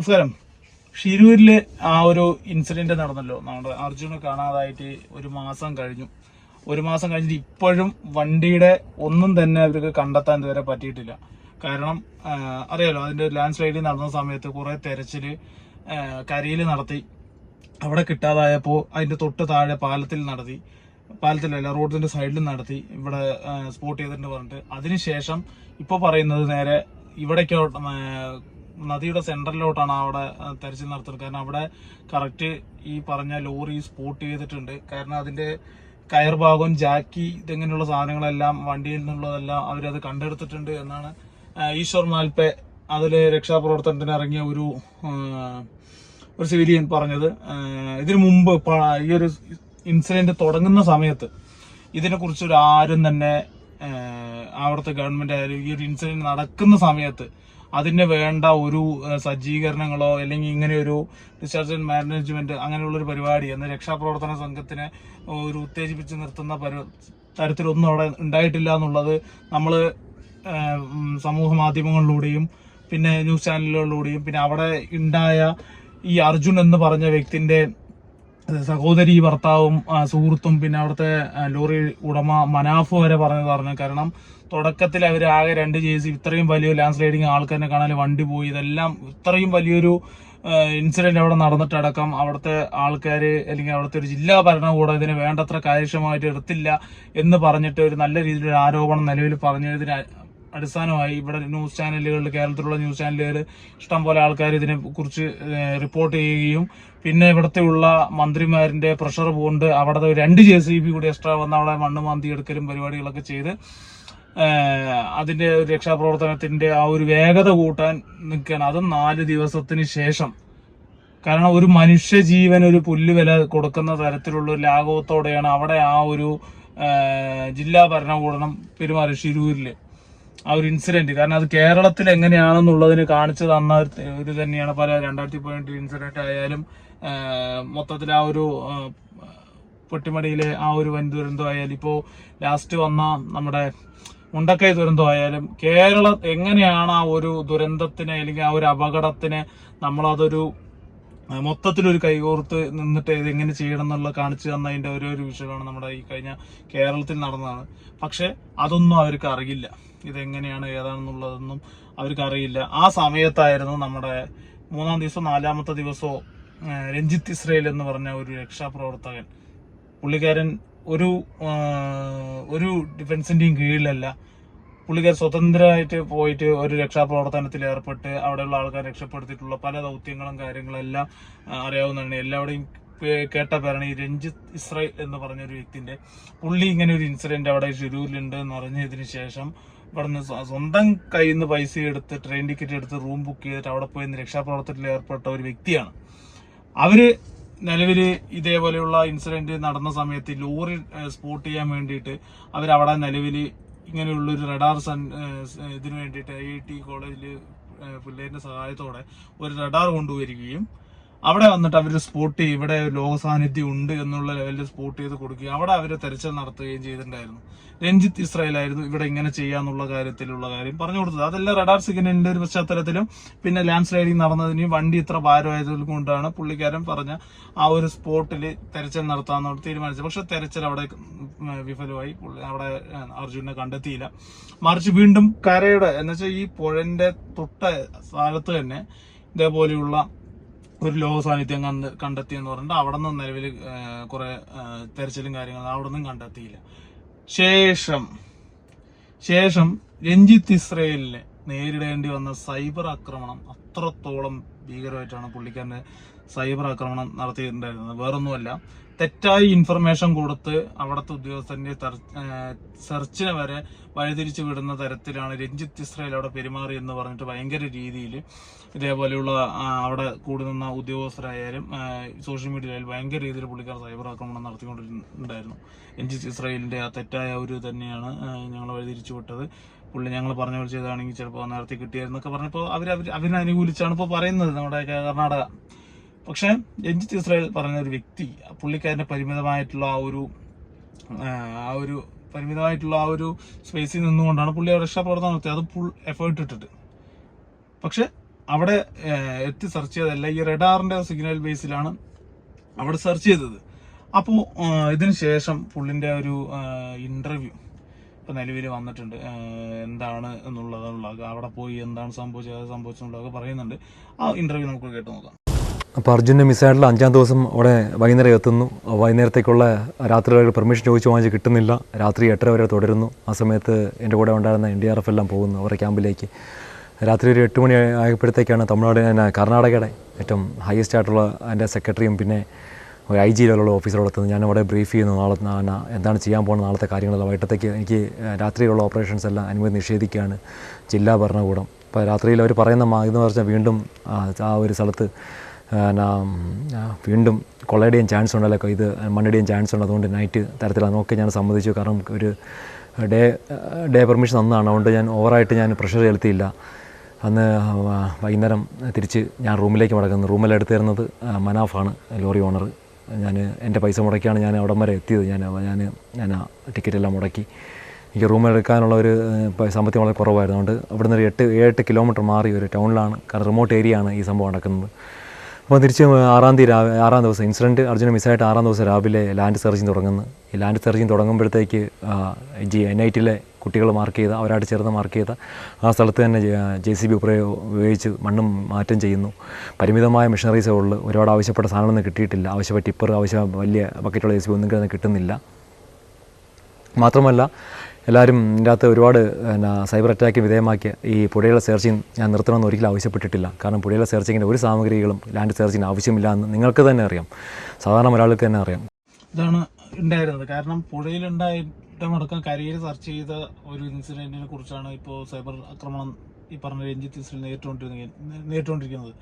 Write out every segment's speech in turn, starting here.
നമസ്കാരം. ഷിരൂരിലെ ആ ഒരു ഇൻസിഡന്റ് നടന്നല്ലോ. നമ്മുടെ അർജുനെ കാണാതായിട്ട് ഒരു മാസം കഴിഞ്ഞു. ഒരു മാസം കഴിഞ്ഞിട്ട് ഇപ്പോഴും വണ്ടിയുടെ ഒന്നും തന്നെ അവർക്ക് കണ്ടെത്താൻ ഇതുവരെ പറ്റിയിട്ടില്ല. കാരണം അറിയാലോ അതിന്റെ ലാൻഡ് സ്ലൈഡിൽ നടന്ന സമയത്ത് കുറെ തെരച്ചിൽ കരയിൽ നടത്തി. അവിടെ കിട്ടാതായപ്പോൾ അതിന്റെ തൊട്ട് താഴെ പാലത്തിൽ നടത്തി. പാലത്തിലല്ല റോഡിന്റെ സൈഡിൽ നടത്തി. ഇവിടെ സ്പോട്ട് ചെയ്തിട്ടുണ്ട് പറഞ്ഞിട്ട്. അതിനുശേഷം ഇപ്പോൾ പറയുന്നത് നേരെ ഇവിടേക്കോ നദിയുടെ സെന്ററിലോട്ടാണ് അവിടെ തെരച്ചിൽ നടത്തുന്നത്. കാരണം അവിടെ കറക്റ്റ് ഈ പറഞ്ഞ ലോറി സ്പോട്ട് ചെയ്തിട്ടുണ്ട്. കാരണം അതിന്റെ കയർ ഭാഗവും ജാക്കി ഇതെങ്ങനെയുള്ള സാധനങ്ങളെല്ലാം വണ്ടിയിൽ നിന്നുള്ളതെല്ലാം അവരത് കണ്ടെടുത്തിട്ടുണ്ട് എന്നാണ് ഈശ്വർ മാൽപ്പെ അതിൽ രക്ഷാപ്രവർത്തനത്തിന് ഇറങ്ങിയ ഒരു ഒരു സിവിലിയൻ പറഞ്ഞത്. ഇതിനു മുമ്പ് ഈ ഒരു ഇൻസിഡന്റ് തുടങ്ങുന്ന സമയത്ത് ഇതിനെ കുറിച്ച് ഒരു ആരും തന്നെ അവിടുത്തെ ഗവൺമെന്റ് ആയാലും ഈ ഒരു ഇൻസിഡന്റ് നടക്കുന്ന സമയത്ത് അതിന് വേണ്ട ഒരു സജ്ജീകരണങ്ങളോ അല്ലെങ്കിൽ ഇങ്ങനെ ഒരു ഡിസ്ചാർജ് ആൻഡ് മാനേജ്മെന്റ് അങ്ങനെയുള്ളൊരു പരിപാടി എന്ന രക്ഷാപ്രവർത്തന സംഘത്തിനെ ഒരു ഉത്തേജിപ്പിച്ച് നിർത്തുന്ന തരത്തിലൊന്നും അവിടെ ഉണ്ടായിട്ടില്ല എന്നുള്ളത് നമ്മൾ സമൂഹ മാധ്യമങ്ങളിലൂടെയും പിന്നെ ന്യൂസ് ചാനലുകളിലൂടെയും പിന്നെ അവിടെ ഉണ്ടായ ഈ അർജുൻ എന്ന് പറഞ്ഞ വ്യക്തിന്റെ സഹോദരി ഭർത്താവും സുഹൃത്തും പിന്നെ അവിടുത്തെ ലോറി ഉടമ മനാഫ് വരെ പറഞ്ഞു കാരണം തുടക്കത്തിൽ അവർ ആകെ രണ്ട് ജേസി ഇത്രയും വലിയ ലാൻഡ് സ്ലൈഡിങ് ആൾക്കാരെ കാണാൻ വണ്ടി പോയി. ഇതെല്ലാം ഇത്രയും വലിയൊരു ഇൻസിഡന്റ് അവിടെ നടന്നിട്ടടക്കം അവിടുത്തെ ആൾക്കാര് അല്ലെങ്കിൽ അവിടുത്തെ ഒരു ജില്ലാ ഭരണകൂടം ഇതിനെ വേണ്ടത്ര കാര്യക്ഷമമായിട്ട് എടുത്തില്ല എന്ന് പറഞ്ഞിട്ട് ഒരു നല്ല രീതിയിലൊരു ആരോപണം നിലവിൽ പറഞ്ഞതിന് അടിസ്ഥാനമായി ഇവിടെ ന്യൂസ് ചാനലുകളിൽ കേരളത്തിലുള്ള ന്യൂസ് ചാനലുകൾ ഇഷ്ടംപോലെ ആൾക്കാർ ഇതിനെ കുറിച്ച് റിപ്പോർട്ട് ചെയ്യുകയും പിന്നെ ഇവിടുത്തെ ഉള്ള മന്ത്രിമാരിന്റെ പ്രഷർ കൊണ്ട് അവിടുത്തെ രണ്ട് ജെ സി ബി കൂടി എക്സ്ട്രാ വന്ന് അവിടെ മണ്ണ് മാന്തി എടുക്കലും പരിപാടികളൊക്കെ ചെയ്ത് ഏഹ് അതിന്റെ രക്ഷാപ്രവർത്തനത്തിന്റെ ആ ഒരു വേഗത കൂട്ടാൻ നിൽക്കുകയാണ്. അതും നാല് ദിവസത്തിന് ശേഷം. കാരണം ഒരു മനുഷ്യ ജീവൻ ഒരു പുല്ലുവില കൊടുക്കുന്ന തരത്തിലുള്ള ഒരു ലാഘവത്തോടെയാണ് അവിടെ ആ ഒരു ജില്ലാ ഭരണകൂടം പെരുമാറി ഷിരൂരിൽ ആ ഒരു ഇൻസിഡന്റ് കാരണം അത് കേരളത്തിൽ എങ്ങനെയാണെന്നുള്ളതിന് കാണിച്ചു തന്ന ഒരു- തന്നെയാണ് പല രണ്ടായിരത്തി പതിനെട്ട് ഇൻസിഡന്റ് ആയാലും മൊത്തത്തിൽ ആ ഒരു പൊട്ടിമടിയിലെ ആ ഒരു വൻ ദുരന്തം ആയാലും ഇപ്പോ ലാസ്റ്റ് വന്ന നമ്മുടെ മുണ്ടക്കൈ ദുരന്തം ആയാലും കേരളം എങ്ങനെയാണ് ആ ഒരു ദുരന്തത്തിനെ അല്ലെങ്കിൽ ആ ഒരു അപകടത്തിനെ നമ്മളതൊരു മൊത്തത്തിലൊരു കൈകോർത്ത് നിന്നിട്ട് ഇത് എങ്ങനെ ചെയ്യണം എന്നുള്ളത് കാണിച്ചു തന്നതിന്റെ ഓരോ ഒരു വിഷയമാണ് നമ്മുടെ ഈ കഴിഞ്ഞ കേരളത്തിൽ നടന്നതാണ്. പക്ഷെ അതൊന്നും അവർക്ക് അറിയില്ല. ഇതെങ്ങനെയാണ് ഏതാണെന്നുള്ളതൊന്നും അവർക്ക് അറിയില്ല. ആ സമയത്തായിരുന്നു നമ്മുടെ മൂന്നാം ദിവസം നാലാമത്തെ ദിവസമോ ആ, രഞ്ജിത്ത് ഇസ്രയേൽ എന്ന് പറഞ്ഞ ഒരു രക്ഷാപ്രവർത്തകൻ പുള്ളിക്കാരൻ ഒരു ഒരു ഡിഫൻസിന്റെയും കീഴിലല്ല. പുള്ളിക്കാർ സ്വതന്ത്രമായിട്ട് പോയിട്ട് ഒരു രക്ഷാപ്രവർത്തനത്തിൽ ഏർപ്പെട്ട് അവിടെയുള്ള ആൾക്കാർ രക്ഷപ്പെടുത്തിയിട്ടുള്ള പല ദൗത്യങ്ങളും കാര്യങ്ങളും എല്ലാം അറിയാവുന്നതാണ്. എല്ലാവരുടെയും കേട്ട പേരാണ് ഈ രഞ്ജിത്ത് ഇസ്രായേൽ എന്ന് പറഞ്ഞ ഒരു വ്യക്തിന്റെ. പുള്ളി ഇങ്ങനെ ഒരു ഇൻസിഡന്റ് അവിടെ ഷിരൂരിലുണ്ട് എന്ന് അറിഞ്ഞതിന് ശേഷം ഇവിടുന്ന് സ്വ- സ്വന്തം കയ്യിൽ നിന്ന് പൈസ എടുത്ത് ട്രെയിൻ ടിക്കറ്റ് എടുത്ത് റൂം ബുക്ക് ചെയ്തിട്ട് അവിടെ പോയി രക്ഷാപ്രവർത്തനത്തിൽ ഏർപ്പെട്ട ഒരു വ്യക്തിയാണ്. അവർ നിലവിൽ ഇതേപോലെയുള്ള ഇൻസിഡന്റ് നടന്ന സമയത്ത് ലോറി സ്പോട്ട് ചെയ്യാൻ വേണ്ടിയിട്ട് അവരവിടെ നിലവിൽ ഇങ്ങനെയുള്ള ഒരു റഡാർ സൺ ഇതിനു വേണ്ടിയിട്ട് ഐ ഐ ടി കോളേജിൽ പിള്ളേരിന്റെ സഹായത്തോടെ ഒരു റഡാർ കൊണ്ടുവരികയും അവിടെ വന്നിട്ട് അവർ സ്പോട്ട് ചെയ്യും ഇവിടെ ലോക സാന്നിധ്യം ഉണ്ട് എന്നുള്ള ലെവലിൽ സ്പോട്ട് ചെയ്ത് കൊടുക്കുകയും അവിടെ അവർ തെരച്ചിൽ നടത്തുകയും ചെയ്തിട്ടുണ്ടായിരുന്നു. രഞ്ജിത്ത് ഇസ്രായേൽ ആയിരുന്നു ഇവിടെ ഇങ്ങനെ ചെയ്യാന്നുള്ള കാര്യത്തിലുള്ള കാര്യം പറഞ്ഞു കൊടുത്തത്. അതെല്ലാം റഡാർ സിഗ്നലിന്റെ ഒരു പശ്ചാത്തലത്തിലും പിന്നെ ലാൻഡ് സ്ലൈഡിങ് നടന്നതിനും വണ്ടി ഇത്ര ഭാരമായതും കൊണ്ടാണ് പുള്ളിക്കാരൻ പറഞ്ഞ ആ ഒരു സ്പോട്ടിൽ തെരച്ചിൽ നടത്താന്ന് തീരുമാനിച്ചത്. പക്ഷെ തെരച്ചിൽ അവിടെ വിഫലമായി. അവിടെ അർജുനെ കണ്ടെത്തിയില്ല. മറിച്ച് വീണ്ടും കരയുടെ എന്നുവെച്ചാൽ ഈ പുഴന്റെ തൊട്ട സ്ഥലത്ത് തന്നെ ഇതേപോലെയുള്ള ഒരു ലോക സാന്നിധ്യം കണ്ട് കണ്ടെത്തി എന്ന് പറഞ്ഞിട്ട് അവിടെ നിന്ന് നിലവിൽ കുറെ തെരച്ചിലും കാര്യങ്ങളും അവിടെ നിന്നും കണ്ടെത്തിയില്ല. ശേഷം ശേഷം രഞ്ജിത്ത് ഇസ്രയേലിനെ നേരിടേണ്ടി വന്ന സൈബർ ആക്രമണം അത്രത്തോളം ഭീകരമായിട്ടാണ് പുള്ളിക്കാരന് സൈബർ ആക്രമണം നടത്തിയിട്ടുണ്ടായിരുന്നത്. വേറൊന്നുമല്ല തെറ്റായ ഇൻഫർമേഷൻ കൊടുത്ത് അവിടുത്തെ ഉദ്യോഗസ്ഥന്റെ സെർച്ചിനെ വരെ വഴിതിരിച്ചു വിടുന്ന തരത്തിലാണ് രഞ്ജിത്ത് ഇസ്രായേൽ അവിടെ പെരുമാറി എന്ന് പറഞ്ഞിട്ട് ഭയങ്കര രീതിയിൽ ഇതേപോലെയുള്ള അവിടെ കൂടി നിന്ന ഉദ്യോഗസ്ഥരായാലും സോഷ്യൽ മീഡിയയിൽ ഭയങ്കര രീതിയിൽ പുള്ളിക്കാർ സൈബർ ആക്രമണം നടത്തിക്കൊണ്ടിരുന്നുണ്ടായിരുന്നു. രഞ്ജിത്ത് ഇസ്രായേലിന്റെ ആ തെറ്റായ ഒരു തന്നെയാണ് ഞങ്ങൾ വഴിതിരിച്ചു വിട്ടത്. പുള്ളി ഞങ്ങൾ പറഞ്ഞ പോലെ ചെയ്താണെങ്കിൽ ചിലപ്പോൾ നേരത്തെ കിട്ടിയായിരുന്നൊക്കെ പറഞ്ഞപ്പോൾ അവർ അവർ അതിനനുകൂലിച്ചാണ് ഇപ്പോൾ പറയുന്നത് നമ്മുടെ കർണാടക. പക്ഷേ രഞ്ജിത്ത് ഇസ്രായേൽ പറഞ്ഞ ഒരു വ്യക്തി പുള്ളിക്കാരന്റെ പരിമിതമായിട്ടുള്ള ആ ഒരു ആ, ഒരു പരിമിതമായിട്ടുള്ള ആ ഒരു സ്പേസിൽ നിന്നുകൊണ്ടാണ് പുള്ളി രക്ഷാപ്രവർത്തനം നടത്തിയത്. അത് ഫുൾ എഫേർട്ട് ഇട്ടിട്ട്. പക്ഷെ അവിടെ എത്തി സെർച്ച് ചെയ്തതല്ല ഈ റെഡാറിന്റെ സിഗ്നൽ ബേസിലാണ് അവിടെ സെർച്ച് ചെയ്തത്. അപ്പോൾ ഇതിന് ശേഷം പുള്ളിന്റെ ഒരു ഇന്റർവ്യൂ ഇപ്പം നിലവിൽ വന്നിട്ടുണ്ട്. എന്താണ് എന്നുള്ളതുള്ള അവിടെ പോയി എന്താണ് സംഭവിച്ചത് സംഭവിച്ചതെന്നുള്ളതൊക്കെ പറയുന്നുണ്ട്. ആ ഇന്റർവ്യൂ നമുക്ക് കേട്ട് നോക്കാം. അപ്പോൾ അർജുന്റെ മിസ്സായിട്ടുള്ള അഞ്ചാം ദിവസം അവിടെ വൈകുന്നേരം എത്തുന്നു. വൈകുന്നേരത്തേക്കുള്ള രാത്രിയിലൊരു പെർമിഷൻ ചോദിച്ചു വാങ്ങിച്ച് കിട്ടുന്നില്ല. രാത്രി എട്ടര വരെ തുടരുന്നു. ആ സമയത്ത് എന്റെ കൂടെ ഉണ്ടായിരുന്ന എൻ ഡി ആർ എഫ് എല്ലാം പോകുന്നു അവരുടെ ക്യാമ്പിലേക്ക്. രാത്രി ഒരു എട്ട് മണി ആയപ്പോഴത്തേക്കാണ് തമിഴ്നാട് കർണാടകയുടെ ഏറ്റവും ഹയസ്റ്റ് ആയിട്ടുള്ള അതിന്റെ സെക്രട്ടറിയും പിന്നെ ഐ ജി ലെവലുള്ള ഓഫീസറോട് എത്തുന്നത് ഞാൻ അവിടെ ബ്രീഫ് ചെയ്യുന്നു നാളെ എന്താണ് ചെയ്യാൻ പോകുന്ന നാളത്തെ കാര്യങ്ങളെല്ലാം. വൈകിട്ടത്തേക്ക് എനിക്ക് രാത്രിയിലുള്ള ഓപ്പറേഷൻസ് എല്ലാം അനുമതി നിഷേധിക്കുകയാണ് ജില്ലാ ഭരണകൂടം. അപ്പോൾ രാത്രിയിൽ അവർ പറയുന്ന മാർഗം എന്ന് പറഞ്ഞാൽ വീണ്ടും ആ, ഒരു സ്ഥലത്ത് വീണ്ടും കൊള്ളയുടെയും ചാൻസ് ഉണ്ടല്ലോ. ഇത് മണ്ണിടെയും ചാൻസ് ഉണ്ട് അതുകൊണ്ട് നൈറ്റ് തരത്തിലാണ് നോക്കി ഞാൻ സമ്മതിച്ചു. കാരണം ഒരു ഡേ ഡേ പെർമിഷൻ തന്നതാണ്. അതുകൊണ്ട് ഞാൻ ഓവറായിട്ട് ഞാൻ പ്രഷർ ചെലുത്തിയില്ല. അന്ന് വൈകുന്നേരം തിരിച്ച് ഞാൻ റൂമിലേക്ക് മടക്കുന്നു റൂമിൽ തരുന്നത് മനാഫാണ് ലോറി ഓണർ ഞാൻ എന്റെ പൈസ മുടക്കിയാണ് ഞാൻ അവിടം വരെ എത്തിയത്. ഞാൻ ഞാൻ ഞാൻ ആ ടിക്കറ്റെല്ലാം മുടക്കി. എനിക്ക് റൂം എടുക്കാനുള്ള ഒരു സാമ്പത്തികം വളരെ കുറവായിരുന്നു. അതുകൊണ്ട് ഇവിടുന്ന് ഒരു എട്ട് ഏഴെട്ട് കിലോമീറ്റർ മാറി ഒരു ടൗണിലാണ് കാരണം റിമോട്ട് ഏരിയയാണ് ഈ സംഭവം നടക്കുന്നത്. അപ്പോൾ തിരിച്ച് ആറാം തീയതി രാവിലെ ആറാം ദിവസം ഇൻസിഡന്റ് അർജുന മിസ്സായിട്ട് ആറാം ദിവസം രാവിലെ ലാൻഡ് സെർച്ചിങ് തുടങ്ങുന്നു. ഈ ലാൻഡ് സെർച്ചിങ് തുടങ്ങുമ്പോഴത്തേക്ക് ജി എൻ ഐ ടിയിലെ കുട്ടികൾ മാർക്ക് ചെയ്ത അവരായിട്ട് ചേർന്ന് മാർക്ക് ചെയ്ത ആ സ്ഥലത്ത് തന്നെ ജെ സി ബി ഉപയോഗിച്ച് മണ്ണും മാറ്റം ചെയ്യുന്നു. പരിമിതമായ മെഷീനറീസേ ഉള്ളൂ ഒരുപാട് ആവശ്യപ്പെട്ട സാധനമൊന്നും കിട്ടിയിട്ടില്ല. ആവശ്യപ്പെട്ട ടിപ്പർ ആവശ്യം വലിയ ബക്കറ്റുള്ള ജെ സി ബി ഒന്നും കിട്ടുന്ന- കിട്ടുന്നില്ല. മാത്രമല്ല എല്ലാവരും ഇതിന്റെ അകത്ത് ഒരുപാട് പിന്നെ സൈബർ അറ്റാക്ക് വിധേയമാക്കിയ ഈ പുഴയിലെ സെർച്ചിങ് ഞാൻ നിർത്തണമെന്ന് ഒരിക്കലും ആവശ്യപ്പെട്ടിട്ടില്ല. കാരണം പുഴയിലെ സെർച്ചിങ്ങിന്റെ ഒരു സാമഗ്രികളും ലാൻഡ് സെർച്ചിങ് ആവശ്യമില്ല എന്ന് നിങ്ങൾക്ക് തന്നെ അറിയാം. സാധാരണ ഒരാൾക്ക് തന്നെ അറിയാം. ഇതാണ് ഉണ്ടായിരുന്നത്. കാരണം പുഴയിലുണ്ടായിട്ടമടക്കം കരിയർ സെർച്ച് ചെയ്ത ഒരു ഇൻസിഡന്റിനെ കുറിച്ചാണ് ഇപ്പോൾ സൈബർ ആക്രമണം ഈ പറഞ്ഞ രഞ്ജിത്ത് ഇസ്രയേൽ നേരിട്ടുകൊണ്ടിരുന്ന നേരിട്ടുകൊണ്ടിരിക്കുന്നത്.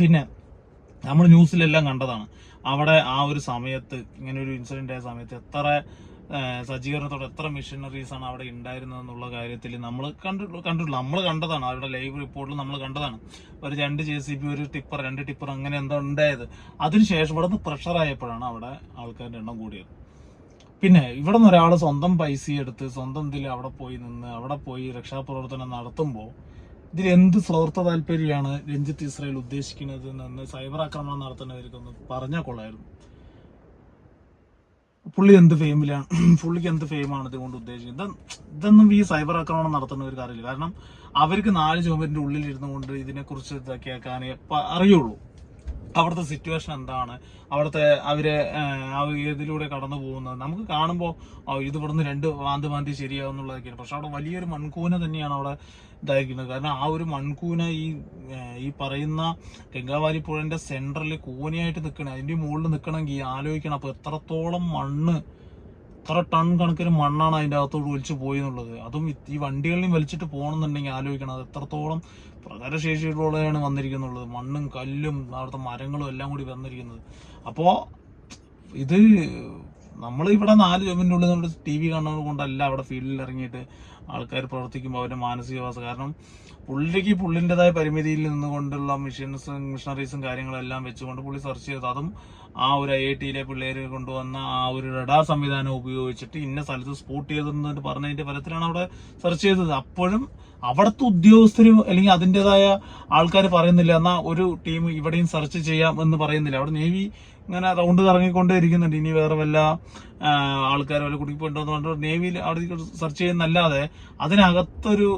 പിന്നെ നമ്മൾ ന്യൂസിലെല്ലാം കണ്ടതാണ്. അവിടെ ആ ഒരു സമയത്ത് ഇങ്ങനെ ഒരു ഇൻസിഡന്റ് ആയ സമയത്ത് എത്ര സജ്ജീകരണത്തോടെ എത്ര മിഷനറീസ് ആണ് അവിടെ ഉണ്ടായിരുന്നത് എന്നുള്ള കാര്യത്തിൽ നമ്മൾ കണ്ടിട്ടുള്ളൂ. കണ്ടിട്ടുള്ളൂ നമ്മൾ കണ്ടതാണ്. അവരുടെ ലൈവ് റിപ്പോർട്ടിൽ നമ്മൾ കണ്ടതാണ്. ഒരു രണ്ട് ജെ സി ബി ഒരു ടിപ്പർ രണ്ട് ടിപ്പർ അങ്ങനെ എന്താ ഉണ്ടായത്. അതിനുശേഷം ഇവിടെ നിന്ന് പ്രഷർ ആയപ്പോഴാണ് അവിടെ ആൾക്കാരുടെ എണ്ണം കൂടിയത്. പിന്നെ ഇവിടെ നിന്ന് ഒരാൾ സ്വന്തം പൈസ എടുത്ത് സ്വന്തം ഇതിൽ അവിടെ പോയി നിന്ന് അവിടെ പോയി രക്ഷാപ്രവർത്തനം നടത്തുമ്പോൾ ഇതിൽ എന്ത് സ്വാർത്ഥ താല്പര്യമാണ് രഞ്ജിത്ത് ഇസ്രായേൽ ഉദ്ദേശിക്കുന്നത് എന്ന് സൈബർ ആക്രമണം നടത്തുന്നവർക്കൊന്ന് പറഞ്ഞാൽ കൊള്ളായിരുന്നു. പുള്ളി എന്ത് ഫെയിമിലാണ് പുള്ളിക്ക് എന്ത് ഫെയിമാണ് ഇതുകൊണ്ട് ഉദ്ദേശിക്കുന്നത്? ഇത് ഇതൊന്നും ഈ സൈബർ ആക്രമണം നടത്തുന്ന ഒരു കാര്യമില്ല. കാരണം അവർക്ക് നാല് ചുമരിന്റെ ഉള്ളിൽ ഇരുന്നു കൊണ്ട് ഇതിനെക്കുറിച്ച് കേൾക്കാനേ അറിയുള്ളൂ. അവിടുത്തെ സിറ്റുവേഷൻ എന്താണ്? അവിടുത്തെ അവർ ഇതിലൂടെ കടന്നു പോകുന്നത്? നമുക്ക് കാണുമ്പോൾ ഇത് ഇവിടുന്ന് രണ്ട് വാന്ത് വാന്തി ശരിയാവുന്നുള്ളതൊക്കെയാണ്. പക്ഷെ അവിടെ വലിയൊരു മൺകൂന തന്നെയാണ് അവിടെ ഇതായിരിക്കുന്നത്. കാരണം ആ ഒരു മൺകൂന ഈ ഈ പറയുന്ന ഗംഗാവാലി പുഴന്റെ സെന്ററിൽ കൂനയായിട്ട് നിൽക്കണം അതിന്റെ മുകളിൽ നിൽക്കണമെങ്കിൽ ആലോചിക്കണം. അപ്പൊ എത്രത്തോളം മണ്ണ് എത്ര ടൺ കണക്കിന് മണ്ണാണ് അതിന്റെ അകത്തോട് ഒലിച്ചു പോയി എന്നുള്ളത്. അതും ഈ വണ്ടികളിലും വലിച്ചിട്ട് പോകണമെന്നുണ്ടെങ്കിൽ ആലോചിക്കണം. അത് എത്രത്തോളം പ്രകാരശേഷിയുള്ളതാണ് വന്നിരിക്കുന്നുള്ളത് മണ്ണും കല്ലും അവിടുത്തെ മരങ്ങളും എല്ലാം കൂടി വന്നിരിക്കുന്നത്. അപ്പോൾ ഇത് നമ്മൾ ഇവിടെ നാല് ഉള്ളിൽ നമ്മൾ ടി വി കാണുന്നത് കൊണ്ടല്ല അവിടെ ഫീൽഡിൽ ഇറങ്ങിയിട്ട് ആൾക്കാർ പ്രവർത്തിക്കുമ്പോൾ അവരുടെ മാനസികാവസ്ഥ. കാരണം പുള്ളിക്ക് പുള്ളിന്റെതായ പരിമിതിയിൽ നിന്നുകൊണ്ടുള്ള മിഷീൻസും മിഷണറീസും കാര്യങ്ങളെല്ലാം വെച്ചുകൊണ്ട് പുള്ളി സെർച്ച് ചെയ്തു അതും ആ ഒരു ഐ ഐ ടിയിലെ പിള്ളേർ കൊണ്ടുവന്ന ആ ഒരു റഡാർ സംവിധാനം ഉപയോഗിച്ചിട്ട് ഇന്ന സ്ഥലത്ത് സ്പോട്ട് ചെയ്തെന്ന് പറഞ്ഞതിന്റെ ഫലത്തിലാണ് അവിടെ സെർച്ച് ചെയ്തത്. അപ്പോഴും അവിടുത്തെ ഉദ്യോഗസ്ഥരും അല്ലെങ്കിൽ അതിന്റെതായ ആൾക്കാർ പറയുന്നില്ല എന്നാൽ ഒരു ടീം ഇവിടെയും സെർച്ച് ചെയ്യാം എന്ന് പറയുന്നില്ല. അവിടെ നേവി ഇങ്ങനെ റൗണ്ട് കറങ്ങിക്കൊണ്ടേ ഇരിക്കുന്നുണ്ട് ഇനി വേറെ വല്ല ആൾക്കാർ വല്ല കുടുങ്ങിപ്പോയിട്ടോ എന്ന് പറഞ്ഞിട്ട് നേവിയിൽ അവിടെ സെർച്ച് ചെയ്യുന്നല്ലാതെ അതിനകത്തൊരു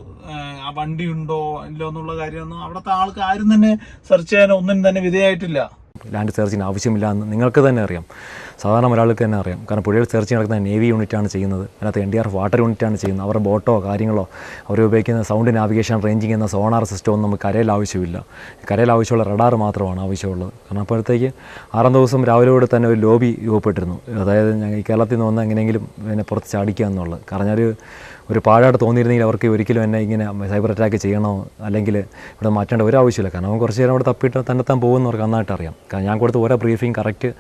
വണ്ടി ഉണ്ടോ ഇല്ലോ എന്നുള്ള കാര്യമൊന്നും അവിടുത്തെ ആൾക്ക് ആരും തന്നെ സെർച്ച് ചെയ്യാൻ ഒന്നിനും തന്നെ വിധേയമായിട്ടില്ല ലാൻഡ് സെർച്ചിന് ആവശ്യമില്ല എന്ന് നിങ്ങൾക്ക് തന്നെ അറിയാം. സാധാരണ ഒരാൾക്ക് തന്നെ അറിയാം. കാരണം പുഴയിൽ സെർച്ച് നടക്കുന്ന നേവി യൂണിറ്റാണ് ചെയ്യുന്നത്. അതിനകത്ത് എൻ ഡി ആർ വാട്ടർ യൂണിറ്റാണ് ചെയ്യുന്നത്. അവരുടെ ബോട്ടോ കാര്യങ്ങളോ അവർ ഉപയോഗിക്കുന്ന സൗണ്ട് നാവിഗേഷൻ റേഞ്ചിങ് എന്ന സോണാർ സിസ്റ്റം ഒന്നും നമുക്ക് കരയിൽ ആവശ്യമില്ല. കരയിൽ ആവശ്യമുള്ള റഡാർ മാത്രമാണ് ആവശ്യമുള്ളത്. കാരണം അപ്പോഴത്തേക്ക് ആറാം ദിവസം രാവിലെയോടെ തന്നെ ഒരു ലോബി രൂപപ്പെട്ടിരുന്നു. അതായത് ഞങ്ങൾ ഈ കേരളത്തിൽ നിന്ന് വന്ന് എങ്ങനെയെങ്കിലും പിന്നെ പുറത്ത് ചാടിക്കുക എന്നുള്ളത് കാരണം ഒരു ഒരു പാഴായിട്ട് തോന്നിയിരുന്നെങ്കിൽ അവർക്ക് ഒരിക്കലും എന്നെ ഇങ്ങനെ സൈബർ അറ്റാക്ക് ചെയ്യണോ അല്ലെങ്കിൽ ഇവിടെ മാറ്റേണ്ട ഒരു ആവശ്യമില്ല. കാരണം അവൻ കുറച്ച് നേരം അവിടെ തപ്പിയിട്ട് തന്നെത്താൻ പോകുന്നവർക്ക് നന്നായിട്ട് അറിയാം. കാരണം ഞാൻ കൊടുത്ത ഓരോ ബ്രീഫിംഗ് കറക്റ്റ്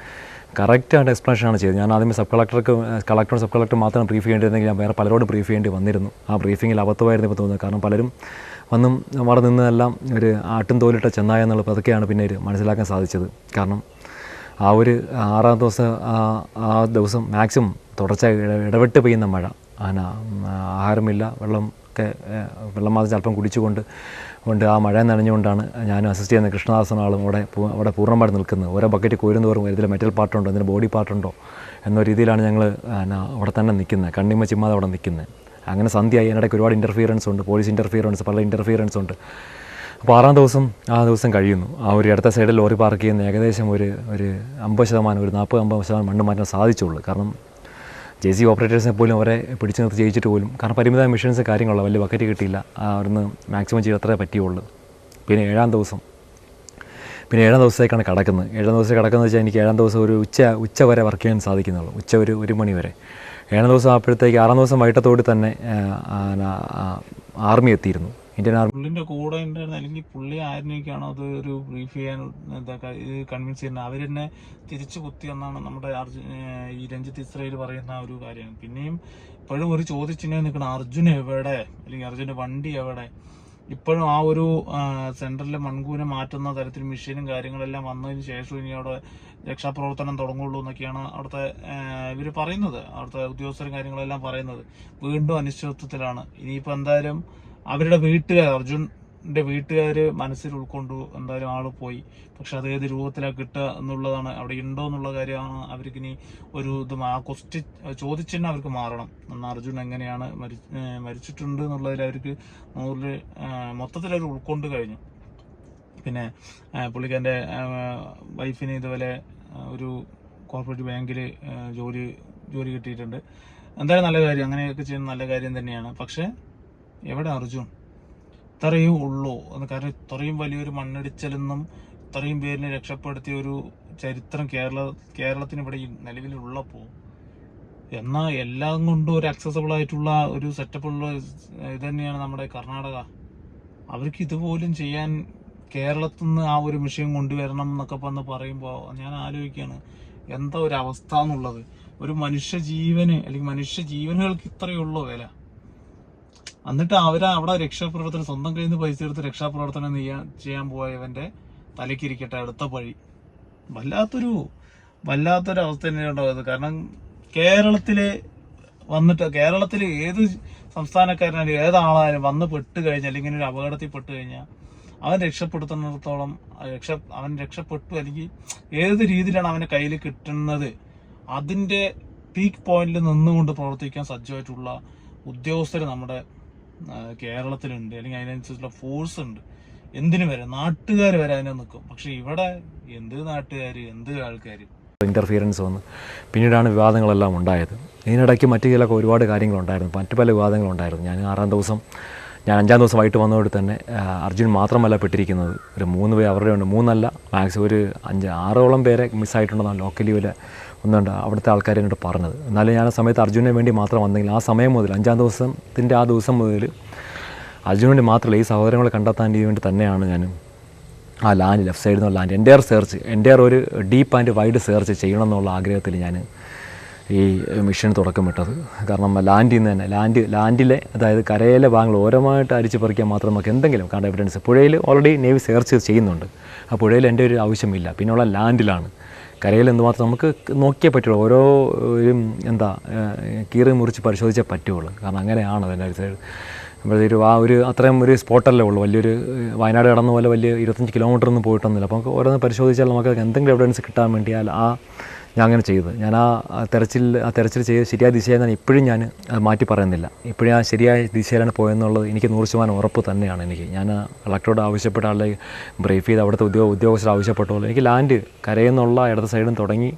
കറക്റ്റായിട്ട് എക്സ്പ്ലനേഷനാണ് ചെയ്തത്. ഞാൻ ആദ്യം സബ് കളക്ടർക്ക് കളക്ടർ സബ് കളക്ടർ മാത്രം ബ്രീഫ് ചെയ്യേണ്ടിയിരുന്നെങ്കിൽ ഞാൻ വേറെ പലരോടും ബ്രീഫ് ചെയ്യേണ്ടി വന്നിരുന്നു. ആ ബ്രീഫിങ്ങിൽ അബദ്ധമായിരുന്നു ഇപ്പോൾ തോന്നുന്നത്. കാരണം പലരും വന്നും അവിടെ നിന്നെല്ലാം ഒരു ആട്ടും തോലിട്ട ചെന്നായ എന്നുള്ള അതൊക്കെയാണ് പിന്നെ മനസ്സിലാക്കാൻ സാധിച്ചത്. കാരണം ആ ഒരു ആറാം ദിവസം ആ ആ ദിവസം മാക്സിമം തുടർച്ച ഇടവിട്ട് പെയ്യുന്ന മഴ. ആന ആഹാരമില്ല. വെള്ളം ഒക്കെ വെള്ളം മാത്രം ചിലപ്പം കുടിച്ചുകൊണ്ട് കൊണ്ട് ആ മഴ നനഞ്ഞുകൊണ്ടാണ് ഞാനും അസിസ്റ്റ് ചെയ്യുന്ന കൃഷ്ണദാസൻ ആളും അവിടെ അവിടെ പൂർണമായിട്ട് നിൽക്കുന്നത്. ഓരോ ബക്കറ്റ് കോരുന്ന തോറും ഇതിൽ മെറ്റൽ പാർട്ടുണ്ടോ അതിന്റെ ബോഡി പാർട്ടുണ്ടോ എന്ന രീതിയിലാണ് ഞങ്ങൾ അവിടെ തന്നെ നിൽക്കുന്നത്. കണ്ണിമ ചിമ്മാതെ അവിടെ നിൽക്കുന്നത്. അങ്ങനെ സന്ധ്യയായി. അതിനിടയ്ക്ക് ഒരുപാട് ഇന്റർഫിയറൻസ് ഉണ്ട്. പോലീസ് ഇന്റർഫിയറൻസ് പല ഇന്റർഫിയറൻസ് ഉണ്ട്. അപ്പോൾ ആറാം ദിവസം ആ ദിവസം കഴിയുന്നു. ആ ഒരു ഇടത്ത സൈഡിൽ ലോറി പാർക്ക് ചെയ്യുന്ന ഏകദേശം ഒരു ഒരു അമ്പത് ശതമാനം ഒരു നാൽപ്പത് അമ്പത് ശതമാനം മണ്ണ് മാറ്റാൻ സാധിച്ചുള്ളൂ. കാരണം ജെ സി ഓപ്പറേറ്റേഴ്സിനെ പോലും അവരെ പിടിച്ചു നിർത്തി ജയിച്ചിട്ട് പോലും കാരണം പരിമിതമായ മെഷീൻസ് കാര്യങ്ങളുള്ള വലിയ ബക്കറ്റ് കിട്ടിയില്ല. അവിടുന്ന് മാക്സിമം ചെയ്ത് അത്രേ പറ്റിയുള്ളൂ. പിന്നെ ഏഴാം ദിവസം. പിന്നെ ഏഴാം ദിവസത്തേക്കാണ് കിടക്കുന്നത്. ഏഴാം ദിവസം കിടക്കുന്നത് വെച്ചാൽ എനിക്ക് ഏഴാം ദിവസം ഒരു ഉച്ച ഉച്ച വരെ വർക്ക് ചെയ്യാൻ സാധിക്കുന്നുള്ളൂ. ഉച്ച ഒരു ഒരു മണി വരെ. ഏഴാം ദിവസം ആയപ്പോഴത്തേക്ക് ആറാം ദിവസം വൈകിട്ടത്തോടെ തന്നെ ആർമി എത്തിയിരുന്നു. ഇന്ത്യൻ പുള്ളിന്റെ കൂടെ ഉണ്ടായിരുന്ന അല്ലെങ്കിൽ പുള്ളി ആയിരുന്നേക്കാണോ അത് ഒരു ബ്രീഫ് ചെയ്യാൻ കൺവിൻസ് ചെയ്യുന്നത് അവരെന്നെ തിരിച്ചു കുത്തി എന്നാണ് നമ്മുടെ ഈ രഞ്ജിത്ത് ഇസ്രയേൽ പറയുന്ന ഒരു കാര്യം. പിന്നെയും ഇപ്പോഴും ഒരു ചോദ്യചിഹ്നം നിൽക്കണം അർജുൻ എവിടെ? അല്ലെങ്കിൽ അർജുന്റെ വണ്ടി എവിടെ? ഇപ്പോഴും ആ ഒരു സെന്ററിലെ മൺകൂനെ മാറ്റുന്ന തരത്തിൽ മെഷീനും കാര്യങ്ങളെല്ലാം വന്നതിന് ശേഷം ഇനി അവിടെ രക്ഷാപ്രവർത്തനം തുടങ്ങുള്ളൂ എന്നൊക്കെയാണ് അവിടുത്തെ ഇവർ പറയുന്നത്. അവിടുത്തെ ഉദ്യോഗസ്ഥരും കാര്യങ്ങളെല്ലാം പറയുന്നത്. വീണ്ടും അനിശ്ചിതത്വത്തിലാണ്. ഇനിയിപ്പോൾ എന്തായാലും അവരുടെ വീട്ടുകാർ അർജുന്റെ വീട്ടുകാർ മനസ്സിൽ ഉൾക്കൊണ്ടു എന്തായാലും ആൾ പോയി. പക്ഷെ അത് ഏത് രൂപത്തിലാണ് കിട്ടുക എന്നുള്ളതാണ് അവിടെ ഉണ്ടോ എന്നുള്ള കാര്യമാണ് അവർക്ക് ഇനി ഒരു ഇത് ആ ക്വസ്റ്റ്യൻ ചോദിച്ചിട്ട് അവർക്ക് മാറണം. എന്നാൽ അർജുൻ എങ്ങനെയാണ് മരി മരിച്ചിട്ടുണ്ട് എന്നുള്ളതിൽ അവർക്ക് നൂറിൽ മൊത്തത്തിൽ അവർ ഉൾക്കൊണ്ട് കഴിഞ്ഞു. പിന്നെ പുള്ളിക്കാരന്റെ വൈഫിന് ഇതുപോലെ ഒരു കോർപ്പറേറ്റ് ബാങ്കിൽ ജോലി ജോലി കിട്ടിയിട്ടുണ്ട്. എന്തായാലും നല്ല കാര്യം അങ്ങനെയൊക്കെ ചെയ്യുന്ന നല്ല കാര്യം തന്നെയാണ്. പക്ഷേ എവിടെ അർജുൻ? ഇത്രയും ഉള്ളൂ? എന്ന് കാരണം ഇത്രയും വലിയൊരു മണ്ണിടിച്ചലെന്നും ഇത്രയും പേരിനെ രക്ഷപ്പെടുത്തിയ ഒരു ചരിത്രം കേരള കേരളത്തിന് ഇവിടെ നിലവിലുള്ളപ്പോൾ എന്നാൽ എല്ലാം കൊണ്ടും ഒരു അക്സസബിൾ ആയിട്ടുള്ള ഒരു സെറ്റപ്പ് ഉള്ള ഇത് തന്നെയാണ് നമ്മുടെ കർണാടക. അവർക്ക് ഇതുപോലും ചെയ്യാൻ കേരളത്തിൽ നിന്ന് ആ ഒരു വിഷയം കൊണ്ടുവരണം എന്നൊക്കെ വന്ന് പറയുമ്പോൾ ഞാൻ ആലോചിക്കുകയാണ് എന്താ ഒരു അവസ്ഥ എന്നുള്ളത്? ഒരു മനുഷ്യ ജീവന് അല്ലെങ്കിൽ മനുഷ്യ ജീവനുകൾക്ക് ഇത്രയേ ഉള്ളൂ വില? എന്നിട്ട് അവർ അവിടെ രക്ഷാപ്രവർത്തനം സ്വന്തം കയ്യിൽ നിന്ന് പൈസ എടുത്ത് രക്ഷാപ്രവർത്തനം ചെയ്യാൻ ചെയ്യാൻ പോയവന്റെ തലക്കിരിക്കട്ടെ അടുത്ത പഴി. വല്ലാത്തൊരു വല്ലാത്തൊരു അവസ്ഥ തന്നെയാണ് ഇത് കാരണം കേരളത്തിൽ വന്നിട്ട് കേരളത്തിൽ ഏത് സംസ്ഥാനക്കാരനായാലും ഏതാളായാലും വന്ന് പെട്ട് കഴിഞ്ഞാൽ അല്ലെങ്കിൽ ഒരു അപകടത്തിൽ പെട്ട് കഴിഞ്ഞാൽ അവൻ രക്ഷപ്പെടുത്തുന്നിടത്തോളം രക്ഷ അവൻ രക്ഷപ്പെട്ടു അല്ലെങ്കിൽ ഏത് രീതിയിലാണ് അവന്റെ കയ്യിൽ കിട്ടുന്നത് അതിന്റെ പീക്ക് പോയിന്റിൽ നിന്നുകൊണ്ട് പ്രവർത്തിക്കാൻ സജ്ജമായിട്ടുള്ള ഉദ്യോഗസ്ഥർ നമ്മുടെ കേരളത്തിലുണ്ട്. അല്ലെങ്കിൽ അതിനനുസരിച്ചുള്ള ഫോഴ്സ് ഉണ്ട്. എന്തിനു വരെ? നാട്ടുകാർ വരെ അതിനെ നിൽക്കും പക്ഷെ ഇവിടെ എന്ത് നാട്ടുകാർ എന്ത് ആൾക്കാർ ഇന്റർഫിയറൻസ് വന്ന് പിന്നീടാണ് വിവാദങ്ങളെല്ലാം ഉണ്ടായത്. ഇതിനിടയ്ക്ക് മറ്റു ചിലൊക്കെ ഒരുപാട് കാര്യങ്ങളുണ്ടായിരുന്നു. മറ്റു പല വിവാദങ്ങളുണ്ടായിരുന്നു. ഞാൻ ആറാം ദിവസം ഞാൻ അഞ്ചാം ദിവസം വൈകിട്ട് വന്നതോടെ തന്നെ അർജുൻ മാത്രമല്ല പെട്ടിരിക്കുന്നത്. ഒരു മൂന്ന് പേർ അവരുടെ ഉണ്ട്. മൂന്നല്ല മാക്സിമം ഒരു അഞ്ച് ആറോളം പേരെ മിസ്സായിട്ടുണ്ടെന്നാണ് ലോക്കലി വരെ ഒന്നുണ്ട് അവിടുത്തെ ആൾക്കാർ എന്നോട് പറഞ്ഞത്. എന്നാലും ഞാൻ ആ സമയത്ത് അർജുനന് വേണ്ടി മാത്രം വന്നെങ്കിൽ ആ സമയം മുതൽ അഞ്ചാം ദിവസത്തിന്റെ ആ ദിവസം മുതൽ അർജുനു വേണ്ടി മാത്രമല്ല ഈ സഹോദരങ്ങളെ കണ്ടെത്താൻ വേണ്ടി തന്നെയാണ് ഞാൻ ആ ലാൻഡ് ലെഫ്റ്റ് സൈഡിൽ നിന്നുള്ള ലാൻഡ്. എന്റെ സെർച്ച് എന്റെ ഒരു ഡീപ്പ് ആൻഡ് വൈഡ് സെർച്ച് ചെയ്യണം എന്നുള്ള ആഗ്രഹത്തിൽ ഞാൻ ഈ മിഷൻ തുടക്കം വിട്ടത് കാരണം ലാൻഡിൽ നിന്ന് തന്നെ ലാൻഡ് ലാൻഡിലെ അതായത് കരയിലെ ഭാഗങ്ങൾ ഓരോമായിട്ട് അരിച്ചു പറിക്കാൻ മാത്രം നമുക്ക് എന്തെങ്കിലും കാരണം എവിഡൻസ് പുഴയിൽ ഓൾറെഡി നേവി സെർച്ച് ചെയ്യുന്നുണ്ട്. ആ പുഴയിൽ എന്റെ ഒരു ആവശ്യമില്ല. പിന്നെയുള്ള ലാൻഡിലാണ്. കരയിൽ എന്തുമാത്രം നമുക്ക് നോക്കിയേ പറ്റുള്ളൂ. ഓരോ എന്താ കീറി മുറിച്ച് പരിശോധിച്ചേ പറ്റുള്ളൂ. കാരണം അങ്ങനെയാണ് അതിന്റെ സൈഡ്. ഒരു ആ ഒരു അത്രയും ഒരു സ്പോട്ടല്ലേ ഉള്ളൂ. വലിയൊരു വയനാട് കടന്ന പോലെ വലിയ ഇരുപത്തഞ്ച് കിലോമീറ്റർ ഒന്നും പോയിട്ടൊന്നുമില്ല. അപ്പോൾ നമുക്ക് ഓരോന്ന് പരിശോധിച്ചാൽ നമുക്ക് എന്തെങ്കിലും എവിഡൻസ് കിട്ടാൻ വേണ്ടിയാൽ ആ ഞാൻ അങ്ങനെ ചെയ്തത്. ഞാൻ ആ തെരച്ചിൽ ആ തെരച്ചിൽ ചെയ്ത് ശരിയായ ദിശയെന്നാണ് ഇപ്പോഴും ഞാൻ മാറ്റി പറയുന്നില്ല. ഇപ്പോഴും ആ ശരിയായ ദിശയിലാണ് പോയെന്നുള്ളത് എനിക്ക് നൂറ് ശതമാനം ഉറപ്പ് തന്നെയാണ് എനിക്ക്. ഞാൻ കളക്ടറോട് ആവശ്യപ്പെട്ട ആളെ ബ്രീഫ് ചെയ്ത് അവിടുത്തെ ഉദ്യോഗ ഉദ്യോഗസ്ഥർ ആവശ്യപ്പെട്ടോളൂ. എനിക്ക് ലാൻഡ് കരയെന്നുള്ള ഇടത് സൈഡും തുടങ്ങി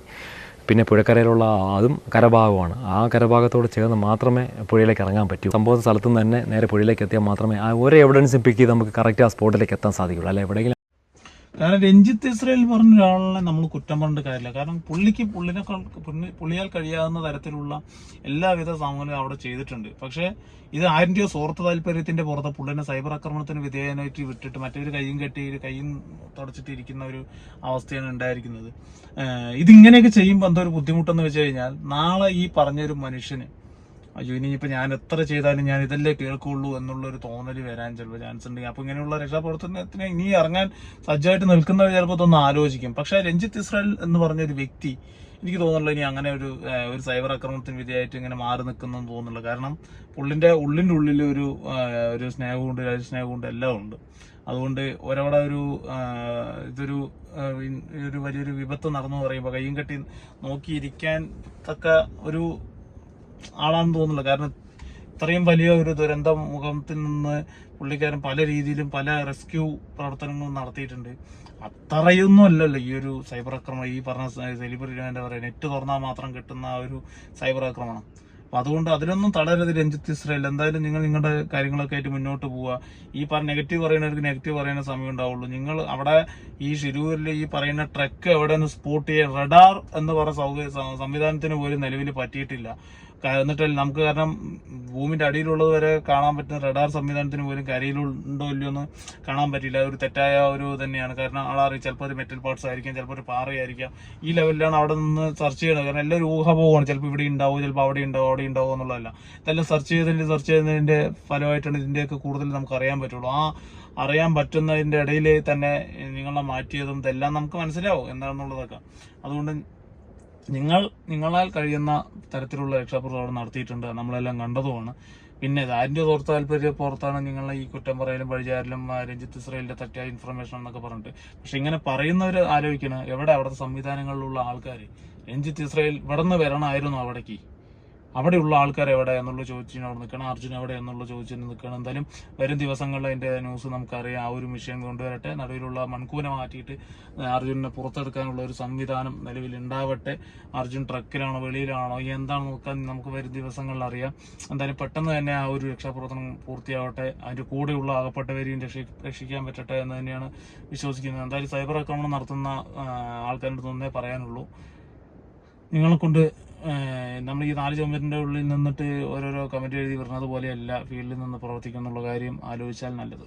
പിന്നെ പുഴക്കരയിലുള്ള അതും കരഭാഗമാണ് ആ കരഭാഗത്തോട് ചേർന്ന് മാത്രമേ പുഴയിലേക്ക് ഇറങ്ങാൻ പറ്റൂ. സംഭവ സ്ഥലത്തു നിന്ന് തന്നെ നേരെ പുഴയിലേക്ക് എത്തിയാൽ മാത്രമേ ആ ഒരു എവിഡൻസും പിക്ക് ചെയ്ത് നമുക്ക് കറക്റ്റ് ആ സ്പോട്ടിലേക്ക് എത്താൻ സാധിക്കുള്ളൂ. അല്ല എവിടെയെങ്കിലും കാരണം രഞ്ജിത്ത് ഇസ്രയേൽ പറഞ്ഞ ഒരാളിനെ നമ്മൾ കുറ്റം പറഞ്ഞിട്ട് കാര്യമില്ല. കാരണം പുള്ളിക്ക് പുള്ളിനേക്കാൾ പുള്ളി- പുള്ളിയാൽ കഴിയാവുന്ന തരത്തിലുള്ള എല്ലാവിധ സാമൂഹ്യം അവിടെ ചെയ്തിട്ടുണ്ട്. പക്ഷേ ഇത് ആരിന്റെയോ സ്വാർത്ഥ താല്പര്യത്തിന്റെ പുറത്ത് പുള്ളിനെ സൈബർ ആക്രമണത്തിന് വിധേയനായിട്ട് വിട്ടിട്ട് മറ്റൊരു കൈയും കെട്ടി കൈയും തുടച്ചിട്ട് ഇരിക്കുന്ന ഒരു അവസ്ഥയാണ് ഉണ്ടായിരിക്കുന്നത്. ഇതിങ്ങനെയൊക്കെ ചെയ്യുമ്പോൾ എന്തോ ഒരു ബുദ്ധിമുട്ടെന്ന് വെച്ച് കഴിഞ്ഞാൽ നാളെ ഈ പറഞ്ഞൊരു മനുഷ്യന് അയ്യോ ഇനിയിപ്പോൾ ഞാൻ എത്ര ചെയ്താലും ഞാൻ ഇതല്ലേ കേൾക്കുള്ളൂ എന്നുള്ള ഒരു തോന്നൽ വരാൻ ചിലപ്പോൾ ചാൻസ് ഉണ്ടെങ്കിൽ അപ്പോൾ ഇങ്ങനെയുള്ള രക്ഷാപ്രവർത്തനത്തിന് ഇനി ഇറങ്ങാൻ സജ്ജമായിട്ട് നിൽക്കുന്നവർ ചിലപ്പോൾ ഇതൊന്ന് ആലോചിക്കും. പക്ഷെ രഞ്ജിത്ത് ഇസ്രായേൽ എന്ന് പറഞ്ഞ ഒരു വ്യക്തി എനിക്ക് തോന്നുന്നില്ല ഇനി അങ്ങനെ ഒരു ഒരു സൈബർ ആക്രമണത്തിന് വിധേയമായിട്ട് ഇങ്ങനെ മാറി നിൽക്കുന്നെന്ന് തോന്നുന്നില്ല കാരണം പുള്ളിന്റെ ഉള്ളിന്റെ ഉള്ളിൽ ഒരു ഒരു സ്നേഹമുണ്ട് രാജ്യസ്നേഹമുണ്ട് എല്ലാം ഉണ്ട്. അതുകൊണ്ട് ഒരവിടെ ഒരു ഇതൊരു ഒരു വലിയൊരു വിപത്ത് നടന്നു പറയുമ്പോൾ കയ്യും കെട്ടി നോക്കിയിരിക്കാൻ തക്ക ഒരു ആളാണെന്ന് തോന്നുന്നില്ല. കാരണം ഇത്രയും വലിയ ഒരു ദുരന്ത മുഖത്തിൽ നിന്ന് പുള്ളിക്കാരൻ പല രീതിയിലും പല റെസ്ക്യൂ പ്രവർത്തനങ്ങളും നടത്തിയിട്ടുണ്ട്. അത്രയൊന്നും അല്ലല്ലോ ഈ ഒരു സൈബർ ആക്രമണം ഈ പറഞ്ഞ സെലിബ്രിറ്റി എന്താ പറയുക നെറ്റ് തുറന്നാൽ മാത്രം കിട്ടുന്ന ആ ഒരു സൈബർ ആക്രമണം അപ്പോൾ അതുകൊണ്ട് അതിലൊന്നും തളരരുത് രഞ്ജിത്ത് ഇസ്രായേൽ. എന്തായാലും നിങ്ങൾ നിങ്ങളുടെ കാര്യങ്ങളൊക്കെ ആയിട്ട് മുന്നോട്ട് പോവുക. ഈ പറഞ്ഞ നെഗറ്റീവ് പറയുന്നവർക്ക് നെഗറ്റീവ് പറയുന്ന സമയം ഉണ്ടാവുള്ളൂ. നിങ്ങൾ അവിടെ ഈ ഷിരൂരിൽ ഈ പറയുന്ന ട്രക്ക് എവിടെ നിന്ന് സ്പോട്ട് ചെയ്യാൻ റഡാർ എന്ന് പറഞ്ഞ സൗകര്യ സംവിധാനത്തിന് പോലും നിലവിൽ പറ്റിയിട്ടില്ല. എന്നിട്ട് നമുക്ക് കാരണം ഭൂമിന്റെ അടിയിലുള്ളത് വരെ കാണാൻ പറ്റുന്ന റഡാർ സംവിധാനത്തിന് പോലും കരയിലുണ്ടോ ഇല്ലയോ എന്ന് കാണാൻ പറ്റില്ല. ഒരു തെറ്റായ ഒരു തന്നെയാണ്. കാരണം ആളറി ചിലപ്പോൾ ഒരു മെറ്റൽ പാർട്സ് ആയിരിക്കാം ചിലപ്പോൾ ഒരു പാറയായിരിക്കാം. ഈ ലെവലിലാണ് അവിടെ നിന്ന് സെർച്ച് ചെയ്യുന്നത് കാരണം എല്ലാം ഒരു ഊഹപോവാണ് ചിലപ്പോൾ ഇവിടെ ഉണ്ടാവും ചിലപ്പോൾ അവിടെ ഉണ്ടാവും അവിടെ ഉണ്ടാവും എന്നുള്ളതല്ല. ഇതെല്ലാം സെർച്ച് ചെയ്തതിന്റെ സെർച്ച് ചെയ്യുന്നതിന്റെ ഫലമായിട്ടാണ് ഇതിന്റെയൊക്കെ കൂടുതൽ നമുക്ക് അറിയാൻ പറ്റുള്ളൂ. ആ അറിയാൻ പറ്റുന്നതിന്റെ ഇടയിൽ തന്നെ നിങ്ങളെ മാറ്റിയതും ഇതെല്ലാം നമുക്ക് മനസ്സിലാവും എന്താണെന്നുള്ളതൊക്കെ അതുകൊണ്ട് നിങ്ങൾ നിങ്ങളാൽ കഴിയുന്ന തരത്തിലുള്ള രക്ഷാപ്രവർത്തനം നടത്തിയിട്ടുണ്ട്. നമ്മളെല്ലാം കണ്ടതുമാണ്. പിന്നെ ആരിന്റെ തോർത്ത് താല്പര്യ പുറത്താണ് നിങ്ങളെ ഈ കുറ്റം പറയലും പഴിചാരലും രഞ്ജിത്ത് ഇസ്രയേലിന്റെ തെറ്റായ ഇൻഫർമേഷൻ എന്നൊക്കെ പറഞ്ഞിട്ട്. പക്ഷെ ഇങ്ങനെ പറയുന്നവർ ആലോചിക്കണം എവിടെ അവിടുത്തെ സംവിധാനങ്ങളിലുള്ള ആൾക്കാർ രഞ്ജിത്ത് ഇസ്രയേൽ ഇവിടെ നിന്ന് വരണമായിരുന്നു അവിടേക്ക്. അവിടെയുള്ള ആൾക്കാർ എവിടെ എന്നുള്ള ചോദിച്ചിന് അവിടെ നിൽക്കണം അർജുൻ എവിടെ എന്നുള്ള ചോദിച്ചിന് നിൽക്കണം. എന്തായാലും വരും ദിവസങ്ങളിൽ അതിന്റെ ന്യൂസ് നമുക്കറിയാം. ആ ഒരു വിഷയം കൊണ്ടുവരട്ടെ. നടുവിലുള്ള മൺകൂന മാറ്റിയിട്ട് അർജുനെ പുറത്തെടുക്കാനുള്ള ഒരു സംവിധാനം നിലവിൽ ഉണ്ടാവട്ടെ. അർജുൻ ട്രക്കിലാണോ വെളിയിലാണോ എന്താണ് നോക്കാൻ നമുക്ക് വരും ദിവസങ്ങളിൽ അറിയാം. എന്തായാലും പെട്ടെന്ന് തന്നെ ആ ഒരു രക്ഷാപ്രവർത്തനം പൂർത്തിയാവട്ടെ. അതിന്റെ കൂടെയുള്ള അകപ്പെട്ടവരെയും രക്ഷി രക്ഷിക്കാൻ പറ്റട്ടെ എന്ന് തന്നെയാണ് വിശ്വസിക്കുന്നത്. എന്തായാലും സൈബർ ആക്രമണം നടത്തുന്ന ആൾക്കാരുടെ ഒന്നേ പറയാനുള്ളൂ. നിങ്ങളെ കൊണ്ട് നമ്മൾ ഈ നാല് ചുമരിന്റെ ഉള്ളിൽ നിന്നിട്ട് ഓരോരോ കമ്മിറ്റി എഴുതി വരുന്നത് പോലെയല്ല ഫീൽഡിൽ നിന്ന് പ്രവർത്തിക്കുന്നുള്ള കാര്യം ആലോചിച്ചാൽ നല്ലത്.